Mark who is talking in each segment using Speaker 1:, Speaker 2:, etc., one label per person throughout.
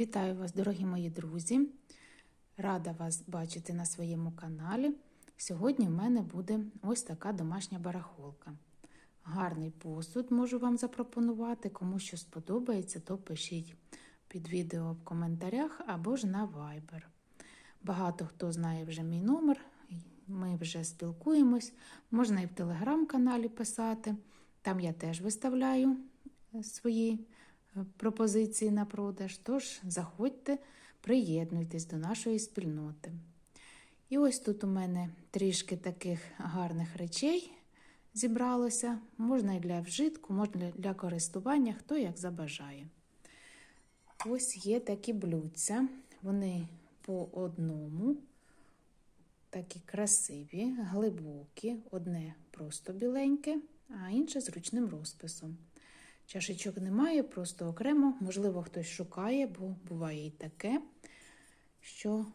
Speaker 1: Вітаю вас, дорогі мої друзі! Рада вас бачити на своєму каналі. Сьогодні в мене буде ось така домашня барахолка. Гарний посуд можу вам запропонувати. Кому що сподобається, то пишіть під відео в коментарях або ж на Viber. Багато хто знає вже мій номер, ми вже спілкуємось. Можна і в телеграм-каналі писати. Там я теж виставляю свої пропозиції на продаж. Тож заходьте, приєднуйтесь до нашої спільноти. І ось тут у мене трішки таких гарних речей зібралося. Можна і для вжитку, можна для користування, хто як забажає. Ось є такі блюдця, вони по одному, такі красиві, глибокі, одне просто біленьке, а інше з ручним розписом. Чашечок немає, просто окремо, можливо, хтось шукає, бо буває і таке, що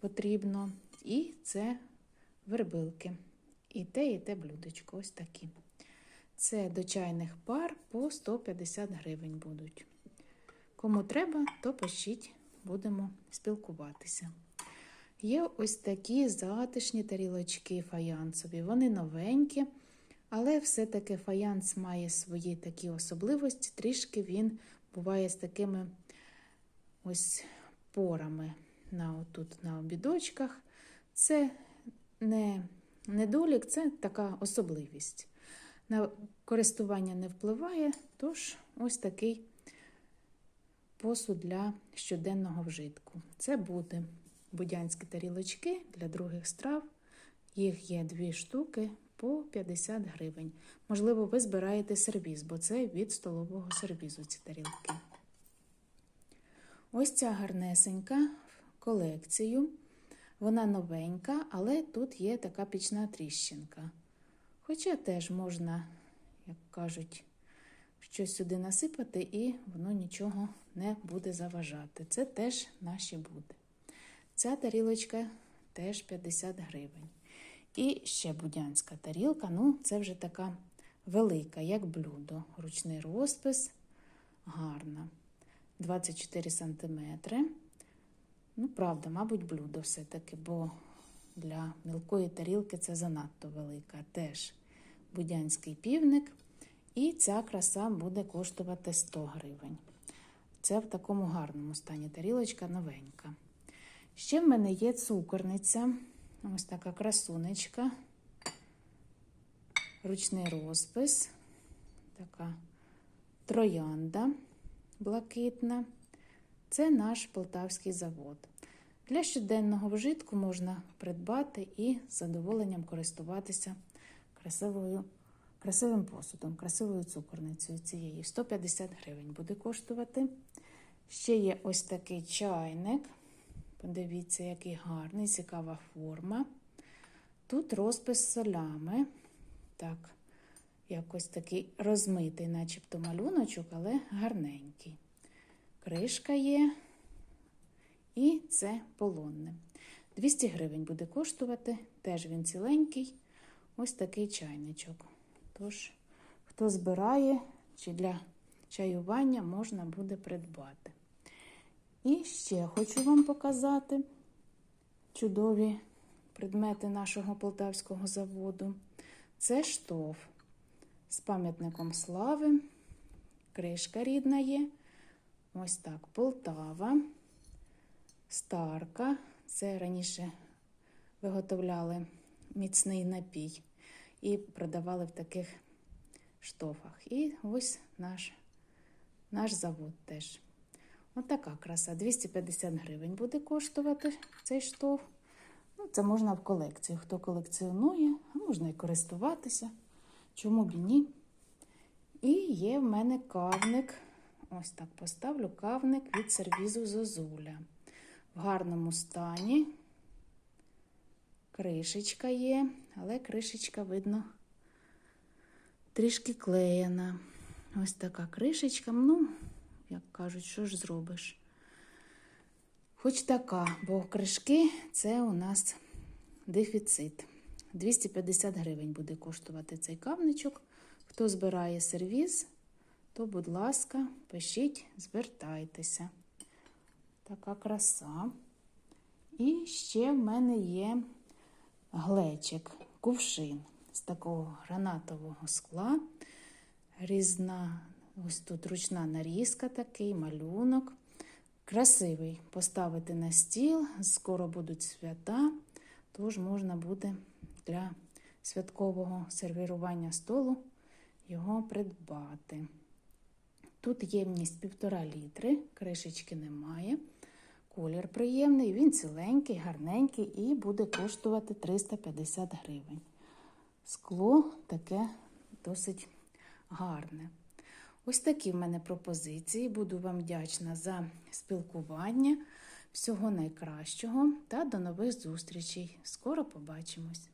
Speaker 1: потрібно. І це вербилки. І те, і те блюдечко, ось такі. Це до чайних пар по 150 гривень будуть. Кому треба, то пишіть, будемо спілкуватися. Є ось такі затишні тарілочки фаянсові, вони новенькі. Але все-таки фаянс має свої такі особливості, трішки він буває з такими ось порами на отут на обідочках. Це не недолік, це така особливість. На користування не впливає, тож ось такий посуд для щоденного вжитку. Це буде будянські тарілочки для других страв. Їх є дві штуки по 50 гривень. Можливо, ви збираєте сервіз, бо це від столового сервізу ці тарілки. Ось ця гарнесенька колекцію. Вона новенька, але тут є така пічна тріщинка. Хоча теж можна, як кажуть, щось сюди насипати, і воно нічого не буде заважати. Це теж наші буде. Ця тарілочка теж 50 гривень. І ще будянська тарілка, ну, це вже така велика, як блюдо. Ручний розпис, гарна. 24 см. Ну, правда, мабуть, блюдо все-таки, бо для мілкої тарілки це занадто велика. Теж будянський півник. І ця краса буде коштувати 100 гривень. Це в такому гарному стані тарілочка новенька. Ще в мене є цукорниця. Ось така красунечка, ручний розпис, така троянда блакитна. Це наш полтавський завод. Для щоденного вжитку можна придбати і задоволенням користуватися красивою, красивим посудом, красивою цукорницею цією. 150 гривень буде коштувати. Ще є ось такий чайник. Подивіться, який гарний, цікава форма. Тут розпис солями. Так, якось такий розмитий, начебто малюночок, але гарненький. Кришка є. І це полонне. 200 гривень буде коштувати, теж він ціленький. Ось такий чайничок. Тож, хто збирає чи для чаювання можна буде придбати. І ще хочу вам показати чудові предмети нашого полтавського заводу. Це штоф з пам'ятником слави. Кришка рідна є. Ось так, Полтава, старка. Це раніше виготовляли міцний напій і продавали в таких штофах. І ось наш, наш завод теж. Отака краса. 250 гривень буде коштувати цей штоф. Ну, Це можна в колекцію. Хто колекціонує, можна і користуватися. Чому б і ні? І є в мене кавник. Ось так поставлю кавник від сервізу Зозуля. В гарному стані. Кришечка є, але кришечка, видно, трішки клеєна. Ось така кришечка. Ну, як кажуть, що ж зробиш? Хоч така, бо кришки це у нас дефіцит. 250 гривень буде коштувати цей кавничок. Хто збирає сервіз, то, будь ласка, пишіть, звертайтеся. Така краса. І ще в мене є глечик, кувшин з такого гранатового скла. Різна, ось тут ручна нарізка, такий малюнок. Красивий поставити на стіл. Скоро будуть свята, тож можна буде для святкового сервірування столу його придбати. Тут ємність півтора літри, кришечки немає. Колір приємний, він ціленький, гарненький і буде коштувати 350 гривень. Скло таке досить гарне. Ось такі в мене пропозиції. Буду вам вдячна за спілкування. Всього найкращого та до нових зустрічей. Скоро побачимось!